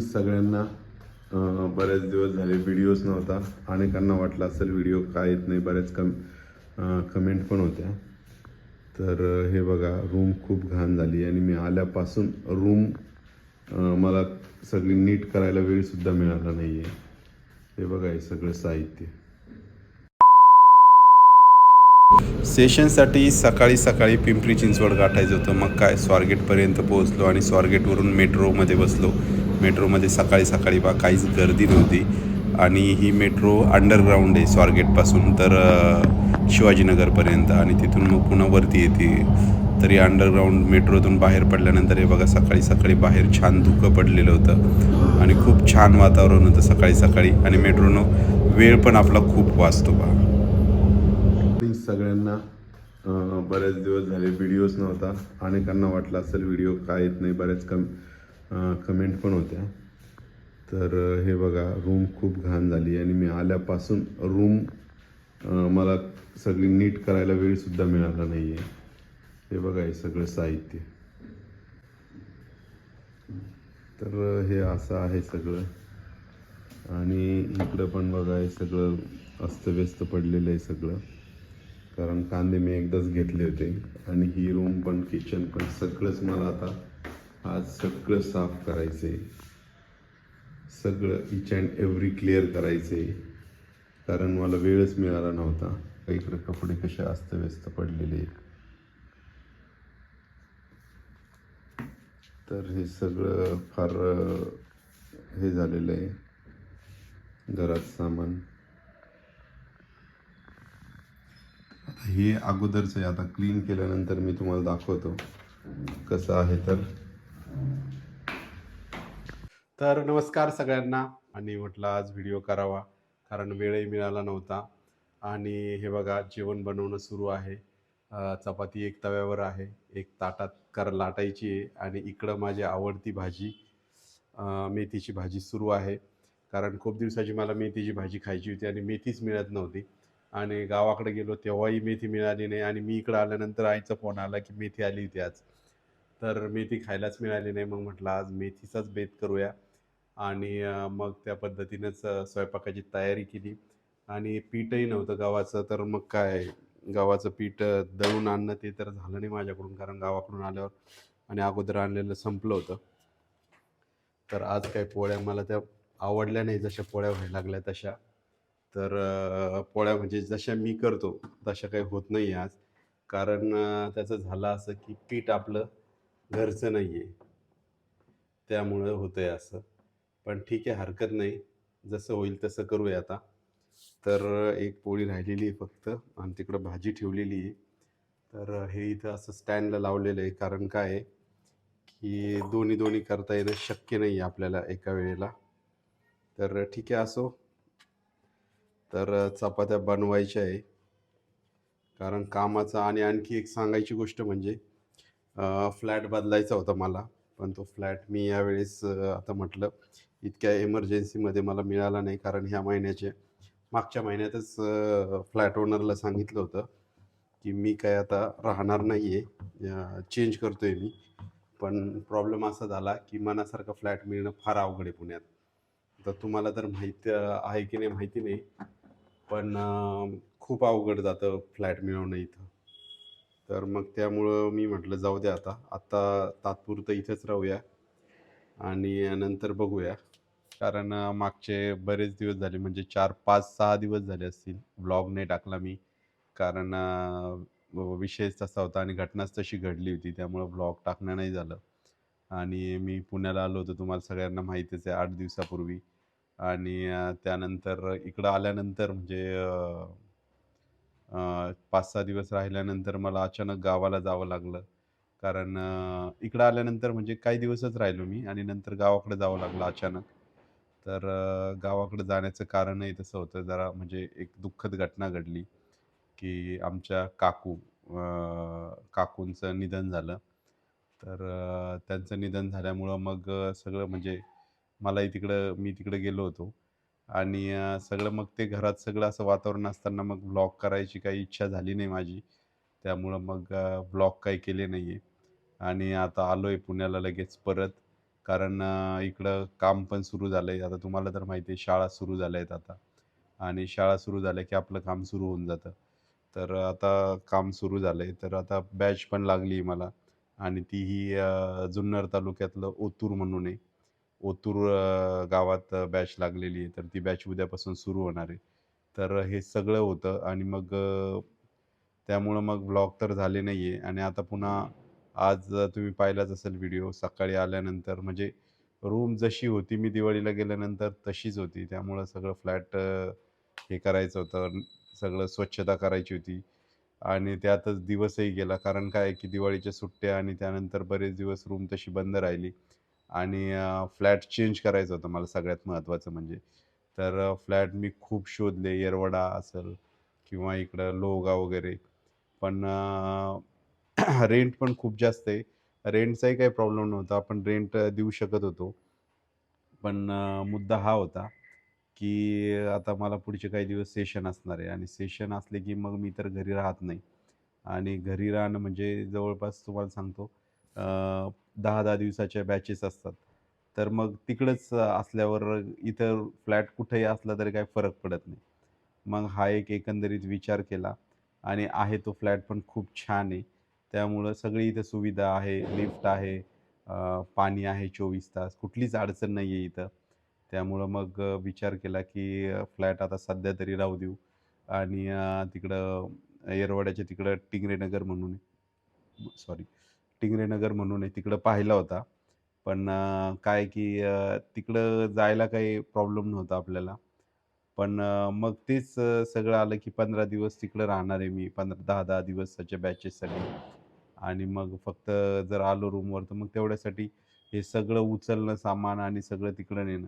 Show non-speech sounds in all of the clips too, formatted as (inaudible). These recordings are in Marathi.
सगळ्यांना बरेच दिवस झाले व्हिडिओज नव्हता. अनेकांना वाटलं असेल व्हिडिओ काय येत नाही बऱ्याच कम कमेंट पण होत्या. तर हे बघा रूम खूप घाण झाली आणि मी आल्यापासून रूम मला सगळी नीट करायला वेळसुद्धा मिळाला नाही आहे हे बघा हे सगळं साहित्य. सेशनसाठी सकाळी सकाळी पिंपरी चिंचवड गाठायचं होतं. मग काय स्वारगेटपर्यंत पोहोचलो आणि स्वारगेटवरून मेट्रोमध्ये बसलो. मेट्रोमध्ये सकाळी सकाळी बा काहीच गर्दी नव्हती. आणि ही मेट्रो अंडरग्राऊंड आहे स्वारगेटपासून. तर शिवाजीनगरपर्यंत आणि तिथून मग पुन्हा वरती येते. तरी अंडरग्राऊंड मेट्रोतून बाहेर पडल्यानंतर हे बघा सकाळी सकाळी बाहेर छान धुकं पडलेलं होतं. आणि खूप छान वातावरण होतं सकाळी सकाळी. आणि मेट्रोनं वेळ पण आपला खूप वाचतो बा. सगळ्यांना बऱ्याच बरेच दिवस झाले व्हिडिओज नव्हता. अनेकांना वाटलं असेल व्हिडिओ काय येत नाही? बऱ्याच कमी कमेंट पण होत्या. तर हे बघा रूम खूप घाण झाली आणि मी आल्यापासून रूम मला सगळी नीट करायला वेळसुद्धा मिळाला नाही आहे हे बघा हे सगळं साहित्य. तर हे असं आहे सगळं. आणि इकडं पण बघा हे सगळं अस्तव्यस्त पडलेलं आहे सगळं. कारण कांदे मी एकदाच घेतले होते. आणि ही रूम पण किचन पण सगळंच मला आता आज सगळं साफ करायचं आहे सगळं इच अँड एव्हरी क्लिअर करायचं आहे कारण मला वेळच मिळाला नव्हता. इकडे कपडे कसे अस्तव्यस्त पडलेले तर हे सगळं फार हे झालेलं आहे. घरात सामान. आता हे अगोदरचं आहे. आता क्लीन केल्यानंतर मी तुम्हाला दाखवतो कसं आहे तर. तर नमस्कार सगळ्यांना. आणि म्हटलं आज व्हिडिओ करावा कारण वेळही मिळाला नव्हता. आणि हे बघा जेवण बनवणं सुरू आहे. चपाती एक तव्यावर आहे एक ताटात कर लाटायची आहे आणि इकडं माझी आवडती भाजी मेथीची भाजी सुरू आहे. कारण खूप दिवसाची मला मेथीची भाजी खायची होती आणि मेथीच मिळत नव्हती. आणि गावाकडे गेलो तेव्हाही मेथी मिळाली नाही आणि मी इकडं आल्यानंतर आईचा फोन आला की मेथी आली होती आज. तर मेथी खायलाच मिळाली नाही. मग म्हटलं आज मेथीचाच बेत करूया. आणि मग त्या पद्धतीनेच स्वयंपाकाची तयारी केली. आणि पीठही नव्हतं गावाचं तर मग काय? गावाचं पीठ दळून आणणं ते तर झालं नाही माझ्याकडून कारण गावाकडून आल्यावर आणि अगोदर आणलेलं संपलं होतं. तर आज काय पोळ्या मला त्या आवडल्या नाही जशा पोळ्या व्हायला लागल्या तशा. तर पोळ्या म्हणजे जशा मी करतो तशा काही होत नाही आज. कारण त्याचं झालं असं की पीठ आपलं घरचं नाही आहे त्यामुळं होतं आहे असं. पण ठीक आहे हरकत नाही. जसं होईल तसं करूया आता. तर एक पोळी राहिलेली आहे फक्त आणि तिकडं भाजी ठेवलेली आहे. तर हे इथं असं स्टँडला लावलेलं आहे. कारण काय आहे की दोन्ही दोन्ही करता येणं शक्य नाही आहे आपल्याला एका वेळेला. तर ठीक आहे असो. तर चपात्या बनवायच्या आहे. कारण कामाचं आणि आणखी एक सांगायची गोष्ट म्हणजे फ्लॅट बदलायचा होता मला. पण तो फ्लॅट मी यावेळेस आता म्हटलं इतक्या एमर्जन्सीमध्ये मला मिळाला नाही कारण ह्या महिन्याचे मागच्या महिन्यातच फ्लॅट ओनरला सांगितलं होतं की मी काय आता राहणार नाही आहे चेंज करतो आहे मी. पण प्रॉब्लेम असा झाला की मनासारखा फ्लॅट मिळणं फार अवघड आहे पुण्यात. तर तुम्हाला तर माहीत आहे की नाही माहिती नाही पण खूप अवघड जातं फ्लॅट मिळवणं इथं. तर मग त्यामुळं मी म्हटलं जाऊ द्या आता. आत्ता तात्पुरतं इथंच राहूया. आणि नंतर बघूया. कारण मागचे बरेच दिवस झाले म्हणजे चार पाच सहा दिवस झाले असतील ब्लॉग नाही टाकला मी. कारण अ, विषयच तसा होता आणि घटनाच तशी घडली होती त्यामुळं ब्लॉग टाकणं नाही झालं. आणि मी पुण्याला आलो होतो तुम्हाला सगळ्यांना माहितीच आहे आठ दिवसापूर्वी. आणि त्यानंतर इकडं आल्यानंतर म्हणजे पाच सहा दिवस राहिल्यानंतर मला अचानक गावाला जावं लागलं. कारण अ, इकडं आल्यानंतर म्हणजे काही दिवसच राहिलो मी आणि नंतर गावाकडे जावं लागलं अचानक. तर अ, गावाकडे जाण्याचं कारणही तसं होतं. जरा म्हणजे एक दुःखद घटना घडली की आमच्या काकू अ, काकूंचं निधन झालं. तर अ, त्यांचं निधन झाल्यामुळं मग अ, सगळं म्हणजे मलाही तिकडं मी तिकडे गेलो होतो. आणि अ, सगळं मग ते घरात सगळं असं वातावरण असताना मग व्लॉग करायची काही इच्छा झाली नाही माझी. त्यामुळं मग ब्लॉक काही केले नाही आहे आणि आता आलो आहे पुण्याला लगेच परत. कारण इकडं काम पण सुरू झालं आहे आता तुम्हाला तर माहिती आहे शाळा सुरू झाल्या आहेत आता. आणि शाळा सुरू झाल्या की आपलं काम सुरू होऊन जातं. तर आता काम सुरू झालं आहे तर आता बॅच पण लागली आहे मला. आणि तीही ही जुन्नर तालुक्यातलं ओतूर म्हणून आहे. ओतूर गावात बॅच लागलेली आहे तर ती बॅच उद्यापासून सुरू होणार आहे. तर हे सगळं होतं. आणि मग त्यामुळं मग ब्लॉग तर झाले नाही आहे आणि आता पुन्हा आज तुम्ही पाहिलाच असेल व्हिडिओ सकाळी आल्यानंतर. म्हणजे रूम जशी होती मी दिवाळीला गेल्यानंतर तशीच होती. त्यामुळं सगळं फ्लॅट हे करायचं होतं. सगळं स्वच्छता करायची होती. आणि त्यातच दिवसही गेला. कारण काय आहे की दिवाळीच्या सुट्ट्या आणि त्यानंतर बरेच दिवस रूम तशी बंद राहिली. आणि फ्लॅट चेंज करायचं होतं मला सगळ्यात महत्त्वाचं म्हणजे. तर फ्लॅट मी खूप शोधले. येरवडा असेल किंवा इकडं लोहगाव वगैरे. पण रेंट (clears throat) पण खूप जास्त आहे. रेंटचाही काही प्रॉब्लेम नव्हता. आपण रेंट देऊ शकत होतो. पण मुद्दा हा होता की आता मला पुढचे काही दिवस सेशन असणार आहे. आणि सेशन असले की मग मी तर घरी राहत नाही. आणि घरी राहणं म्हणजे जवळपास तुम्हाला सांगतो दहा दहा दिवसाच्या बॅचेस असतात. तर मग तिकडंच असल्यावर इतर फ्लॅट कुठेही असला तरी काही फरक पडत नाही. मग हा एक एकंदरीत विचार केला. आणि आहे तो फ्लॅट पण खूप छान आहे. त्यामुळं सगळी इथं सुविधा आहे लिफ्ट आहे पाणी आहे चोवीस तास कुठलीच अडचण नाही आहे इथं. त्यामुळं मग विचार केला की फ्लॅट आता सध्या तरी राहू देऊ. आणि तिकडं येरवाड्याच्या तिकडं टिंगरेनगर म्हणून आहे. सॉरी टिंगरेनगर म्हणून आहे. तिकडं पाहिला होता. पण काय की तिकडं जायला काही प्रॉब्लेम नव्हता आपल्याला. पण मग तेच सगळं आलं की पंधरा दिवस तिकडं राहणार आहे मी पंधरा दहा दहा दिवसाच्या बॅचेससाठी आणि मग फक्त जर आलो रूमवर तर मग तेवढ्यासाठी हे सगळं उचलणं सामान आणि सगळं तिकडं नेणं.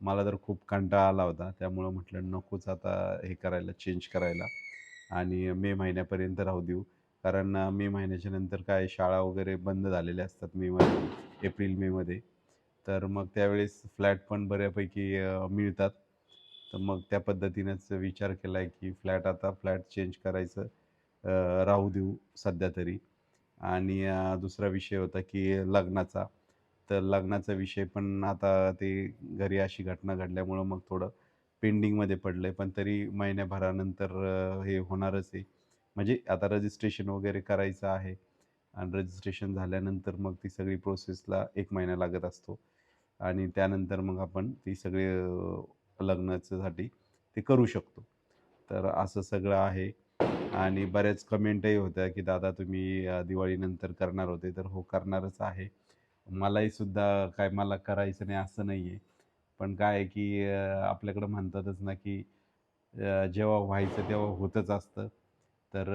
मला तर खूप कंटाळा आला होता. त्यामुळं म्हटलं नकोच आता हे करायला चेंज करायला. आणि मे महिन्यापर्यंत राहू देऊ. कारण मे महिन्याच्या नंतर काय शाळा वगैरे बंद झालेल्या असतात मेमध्ये एप्रिल मेमध्ये तर मग त्यावेळेस फ्लॅट पण बऱ्यापैकी मिळतात. तर मग त्या पद्धतीनेच विचार केला आहे की फ्लॅट आता फ्लॅट चेंज करायचं राहू देऊ सध्या तरी. आणि दुसरा विषय होता की लग्नाचा. तर लग्नाचा विषय पण आता ते घरी अशी घटना घडल्यामुळं मग थोडं पेंडिंगमध्ये पडलं आहे पण तरी महिन्याभरानंतर हे होणारच आहे. म्हणजे आता रजिस्ट्रेशन वगैरे करायचं आहे. आणि रजिस्ट्रेशन झाल्यानंतर मग ती सगळी प्रोसेसला एक महिना लागत असतो. आणि त्यानंतर मग आपण ती सगळी लग्नाच्यासाठी ते करू शकतो. तर असं सगळं आहे. आणि बऱ्याच कमेंटही होत्या की दादा तुम्ही दिवाळीनंतर करणार होते. तर हो करणारच आहे. मलाही सुद्धा काय मला करायचं नाही असं नाही आहे पण काय आहे की आपल्याकडं म्हणतातच ना की जेव्हा व्हायचं तेव्हा होतच असतं. तर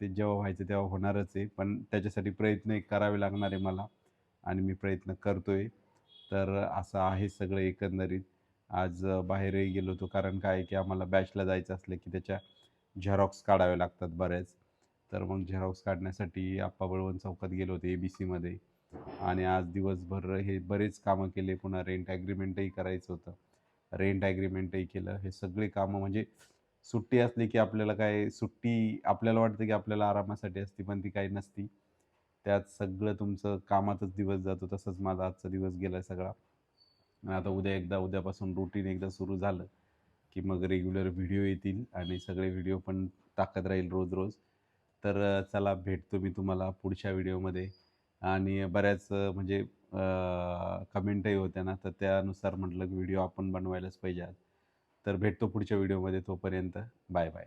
ते जेव्हा व्हायचं तेव्हा होणारच आहे. पण त्याच्यासाठी प्रयत्न करावे लागणार आहे मला. आणि मी प्रयत्न करतो आहे तर असं आहे सगळं एकंदरीत. आज बाहेरही गेलो होतो. कारण काय आहे की आम्हाला बॅचला जायचं असलं की त्याच्या झेरॉक्स काढाव्या लागतात बऱ्याच तर मग झेरॉक्स काढण्यासाठी आप्पा बळवंत चौकात गेलो होते ए बी सीमध्ये आणि आज दिवसभर हे बरेच कामं केले. पुन्हा रेंट ॲग्रीमेंटही करायचं होतं. रेंट ॲग्रीमेंटही केलं. हे सगळे कामं म्हणजे सुट्टी असली की आपल्याला काय सुट्टी आपल्याला वाटतं की आपल्याला आरामासाठी असती पण ती काही नसती. त्यात सगळं तुमचं कामातच दिवस जातो. तसंच माझा आजचा दिवस गेला सगळा. आणि आता उद्या एकदा उद्यापासून रुटीन एकदा सुरू झालं की मग रेग्युलर व्हिडिओ येतील आणि सगळे व्हिडिओ पण टाकत राहील रोज रोज तर चला भेटतो मी तुम्हाला पुढच्या व्हिडिओमध्ये आणि बऱ्याच म्हणजे कमेंटही होत्या ना तर त्यानुसार म्हटलं की व्हिडिओ आपण बनवायलाच पाहिजे तर भेटतो पुढच्या व्हिडिओमध्ये तोपर्यंत. Bye bye